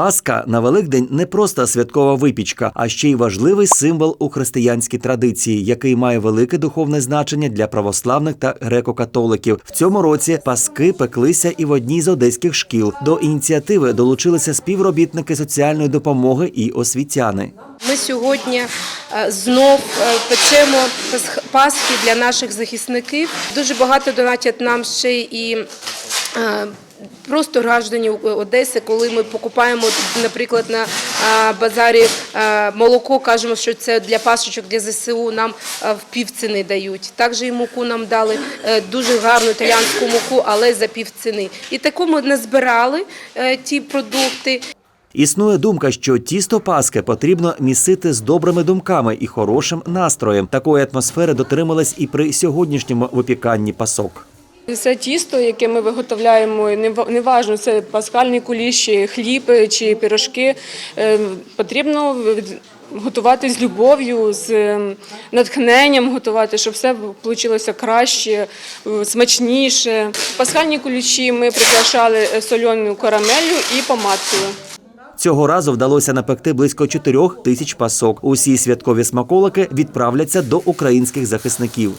Пасха на Великдень не просто святкова випічка, а ще й важливий символ у християнській традиції, який має велике духовне значення для православних та греко-католиків. В цьому році паски пеклися і в одній з одеських шкіл. До ініціативи долучилися співробітники соціальної допомоги і освітяни. Ми сьогодні е, знов е, печемо пасх- пасхи для наших захисників. Дуже багато донатять нам ще і просто граждані Одеси, коли ми покупаємо, наприклад, на е, базарі е, молоко, кажемо, що це для пасочок, для ЗСУ, нам е, в півціни дають. Також і муку нам дали е, дуже гарну італіанську муку, але за півціни. І таку ми назбирали е, ті продукти. Існує думка, що тісто Паски потрібно місити з добрими думками і хорошим настроєм. Такої атмосфери дотримались і при сьогоднішньому випіканні пасок. Це тісто, яке ми виготовляємо, нев- неважно, це паскальні куліші, хліб чи пірожки, е, потрібно готувати з любов'ю, з е, натхненням готувати, щоб все вийшло краще, смачніше. Пасхальні куліші ми прикрашали е, соленою карамеллю і помадкою. Цього разу вдалося напекти близько чотирьох тисяч пасок. Усі святкові смаколики відправляться до українських захисників.